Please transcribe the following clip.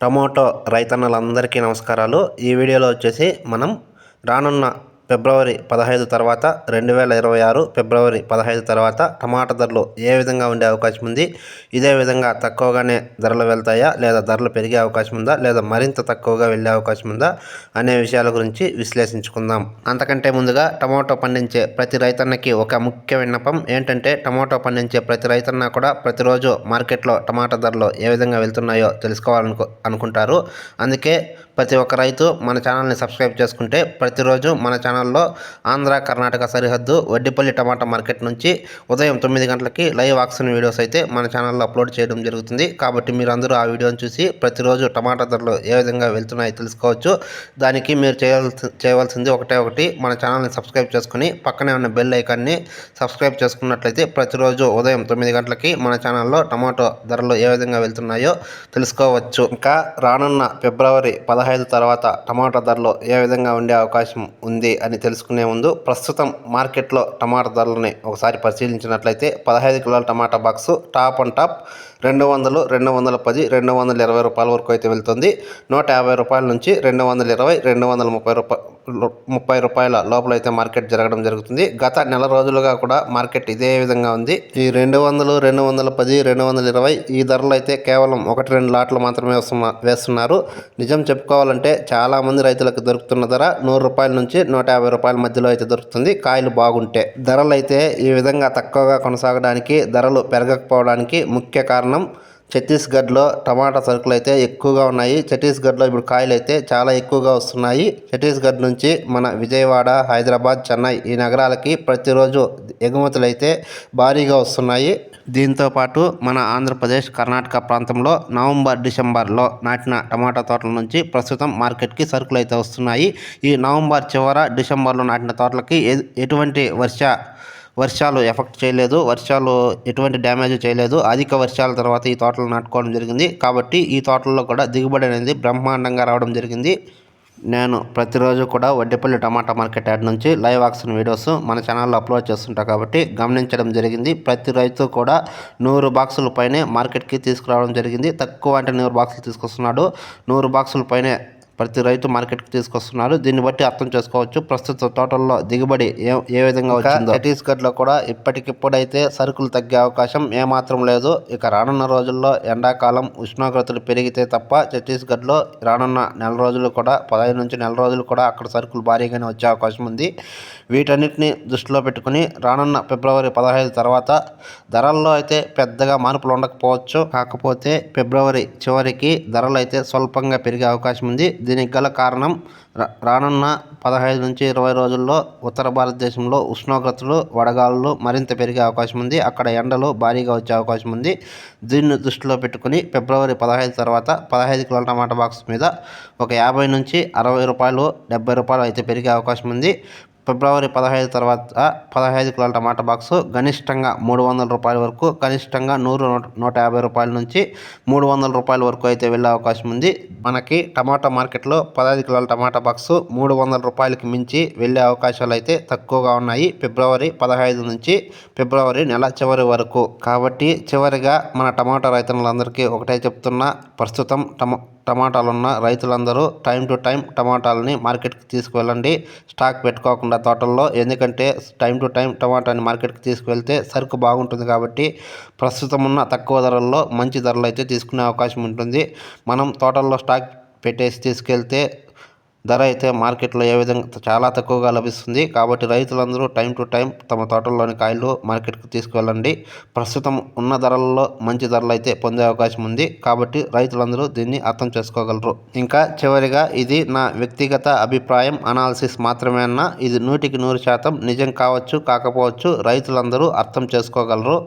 Tomato రైతన్నలందరికీ నమస్కారాలు. ఈ వీడియోలో వచ్చేసి మనం రానున్న ఫిబ్రవరి పదహైదు తర్వాత రెండు వేల ఇరవై ఆరు ఫిబ్రవరి పదహైదు తర్వాత టమాటా ధరలు ఏ విధంగా ఉండే అవకాశం ఉంది? ఇదే విధంగా తక్కువగానే ధరలు వెళ్తాయా? లేదా ధరలు పెరిగే అవకాశం ఉందా? లేదా మరింత తక్కువగా వెళ్ళే అవకాశం ఉందా? అనే విషయాల గురించి విశ్లేషించుకుందాం. అంతకంటే ముందుగా టమాటో పండించే ప్రతి రైతన్నకి ఒక ముఖ్య విన్నపం ఏంటంటే టమాటో పండించే ప్రతి రైతన్న కూడా ప్రతిరోజు మార్కెట్లో టమాటా ధరలు ఏ విధంగా వెళ్తున్నాయో తెలుసుకోవాలనుకు అనుకుంటారు. అందుకే ప్రతి ఒక్క రైతు మన ఛానల్ని సబ్స్క్రైబ్ చేసుకుంటే ప్రతిరోజు మన ఛానల్లో ఆంధ్ర కర్ణాటక సరిహద్దు వడ్డిపల్లి టమాటా మార్కెట్ నుంచి ఉదయం తొమ్మిది గంటలకి లైవ్ ఆక్షన్ వీడియోస్ అయితే మన ఛానల్లో అప్లోడ్ చేయడం జరుగుతుంది. కాబట్టి మీరు అందరూ ఆ వీడియోని చూసి ప్రతిరోజు టమాటా ధరలు ఏ విధంగా వెళ్తున్నాయో తెలుసుకోవచ్చు. దానికి మీరు చేయాల్సి చేయవలసింది ఒకటే ఒకటి మన ఛానల్ని సబ్స్క్రైబ్ చేసుకుని పక్కనే ఉన్న బెల్ ఐకాన్ని సబ్స్క్రైబ్ చేసుకున్నట్లయితే ప్రతిరోజు ఉదయం తొమ్మిది గంటలకి మన ఛానల్లో టమాటో ధరలు ఏ విధంగా వెళ్తున్నాయో తెలుసుకోవచ్చు. ఇంకా రానున్న ఫిబ్రవరి పదహైదు పదహైదు తర్వాత టమాటా ధరలు ఏ విధంగా ఉండే అవకాశం ఉంది అని తెలుసుకునే ముందు ప్రస్తుతం మార్కెట్లో టమాటా ధరలని ఒకసారి పరిశీలించినట్లయితే పదహైదు కిలోల tomato box top and top రెండు వందలు రెండు వందల పది రెండు వందల ఇరవై రూపాయల వరకు అయితే వెళ్తుంది. నూట యాభై రూపాయల నుంచి రెండు వందల ఇరవై రెండు వందల ముప్పై రూపాయ ముప్పై రూపాయల లోపల అయితే మార్కెట్ జరగడం జరుగుతుంది. గత నెల రోజులుగా కూడా మార్కెట్ ఇదే విధంగా ఉంది. ఈ రెండు వందలు రెండు వందల పది రెండు వందల ఇరవై ఈ ధరలు అయితే కేవలం ఒకటి రెండు లాట్లు మాత్రమే వేస్తున్నారు. నిజం చెప్పుకోవాలంటే చాలామంది రైతులకు దొరుకుతున్న ధర నూరు రూపాయల నుంచి నూట యాభై రూపాయల మధ్యలో అయితే దొరుకుతుంది. కాయలు బాగుంటే. ధరలు అయితే ఈ విధంగా తక్కువగా కొనసాగడానికి ధరలు పెరగకపోవడానికి ముఖ్య కారణం ఛత్తీస్గఢ్లో టమాటా సరుకులు అయితే ఎక్కువగా ఉన్నాయి. ఛత్తీస్గఢ్లో ఇప్పుడు కాయలు అయితే చాలా ఎక్కువగా వస్తున్నాయి. ఛత్తీస్గఢ్ నుంచి మన విజయవాడ హైదరాబాద్ చెన్నై ఈ నగరాలకి ప్రతిరోజు ఎగుమతులు అయితే భారీగా వస్తున్నాయి. దీంతో పాటు మన ఆంధ్రప్రదేశ్ కర్ణాటక ప్రాంతంలో నవంబర్ డిసెంబర్లో నాటిన టమాటా తోటల నుంచి ప్రస్తుతం మార్కెట్కి సరుకులు అయితే వస్తున్నాయి. ఈ నవంబర్ చివర డిసెంబర్లో నాటిన తోటలకి ఎటువంటి వర్ష వర్షాలు ఎఫెక్ట్ చేయలేదు వర్షాలు ఎటువంటి డ్యామేజ్ చేయలేదు. అధిక వర్షాల తర్వాత ఈ తోటలు నాటుకోవడం జరిగింది. కాబట్టి ఈ తోటల్లో కూడా దిగుబడి అనేది బ్రహ్మాండంగా రావడం జరిగింది. నేను ప్రతిరోజు కూడా వడ్డేపల్లి టమాటా మార్కెట్ యాడ్ నుంచి లైవ్ ఆక్షన్ వీడియోస్ మన ఛానల్లో అప్లోడ్ చేస్తుంటా కాబట్టి గమనించడం జరిగింది. ప్రతి రైతు కూడా నూరు బాక్సుల పైనే మార్కెట్కి తీసుకురావడం జరిగింది. తక్కువ అంటే నూరు బాక్సులు తీసుకొస్తున్నాడు. నూరు బాక్సుల పైనే ప్రతి రైతు మార్కెట్కి తీసుకొస్తున్నారు దీన్ని బట్టి అర్థం చేసుకోవచ్చు. ప్రస్తుత తోటల్లో దిగుబడి ఏ ఏ విధంగా వచ్చిందో. ఛత్తీస్గఢ్లో కూడా ఇప్పటికిప్పుడైతే సరుకులు తగ్గే అవకాశం ఏమాత్రం లేదు. ఇక రానున్న రోజుల్లో ఎండాకాలం ఉష్ణోగ్రతలు పెరిగితే తప్ప ఛత్తీస్గఢ్లో రానున్న నెల రోజులు కూడా పదహైదు నుంచి నెల రోజులు కూడా అక్కడ సరుకులు భారీగానే వచ్చే అవకాశం ఉంది. వీటన్నిటిని దృష్టిలో పెట్టుకుని రానున్న ఫిబ్రవరి పదహైదు తర్వాత ధరల్లో అయితే పెద్దగా మార్పులు ఉండకపోవచ్చు. కాకపోతే ఫిబ్రవరి చివరికి ధరలు అయితే స్వల్పంగా పెరిగే అవకాశం ఉంది. దీనికి గల కారణం రానున్న పదహైదు నుంచి ఇరవై రోజుల్లో ఉత్తర భారతదేశంలో ఉష్ణోగ్రతలు వడగాలులు మరింత పెరిగే అవకాశం ఉంది. అక్కడ ఎండలు భారీగా వచ్చే అవకాశం ఉంది. దీన్ని దృష్టిలో పెట్టుకుని ఫిబ్రవరి పదహైదు తర్వాత పదహైదు కిలోల టమాటా బాక్స్ మీద ఒక యాభై నుంచి అరవై రూపాయలు డెబ్బై రూపాయలు అయితే పెరిగే అవకాశం ఉంది. ఫిబ్రవరి పదహైదు తర్వాత పదహైదు కిలోల టమాటా బాక్సు గరిష్టంగా మూడు వందల రూపాయల వరకు కనిష్టంగా నూరు నూట యాభై రూపాయల నుంచి మూడు వందల రూపాయల వరకు అయితే వెళ్ళే అవకాశం ఉంది. మనకి టమాటా మార్కెట్లో పదహైదు కిలోల టమాటా బాక్సు మూడు వందల రూపాయలకి మించి వెళ్ళే అవకాశాలు అయితే తక్కువగా ఉన్నాయి. ఫిబ్రవరి పదహైదు నుంచి ఫిబ్రవరి నెల చివరి వరకు. కాబట్టి చివరిగా మన టమాటా రైతులందరికీ ఒకటే చెప్తున్నా ప్రస్తుతం టమా టమాటాలు ఉన్న రైతులందరూ టైం టు టైం టమాటాలని మార్కెట్కి తీసుకువెళ్ళండి. స్టాక్ పెట్టుకోకుండా తోటల్లో ఎందుకంటే టైం టు టైం టమాటాని మార్కెట్కి తీసుకువెళ్తే సరుకు బాగుంటుంది కాబట్టి ప్రస్తుతం ఉన్న తక్కువ ధరల్లో మంచి ధరలు అయితే తీసుకునే అవకాశం ఉంటుంది. మనం తోటల్లో స్టాక్ పెట్టేసి తీసుకెళ్తే ధర అయితే మార్కెట్లో ఏ విధంగా చాలా తక్కువగా లభిస్తుంది. కాబట్టి రైతులందరూ టైం టు టైం తమ తోటల్లోని కాయలు మార్కెట్కు తీసుకువెళ్ళండి. ప్రస్తుతం ఉన్న ధరల్లో మంచి ధరలు అయితే పొందే అవకాశం ఉంది. కాబట్టి రైతులందరూ దీన్ని అర్థం చేసుకోగలరు. ఇంకా చివరిగా ఇది నా వ్యక్తిగత అభిప్రాయం అనాలిసిస్ మాత్రమేనా ఇది నూటికి నూరు శాతం నిజం కావచ్చు కాకపోవచ్చు రైతులందరూ అర్థం చేసుకోగలరు.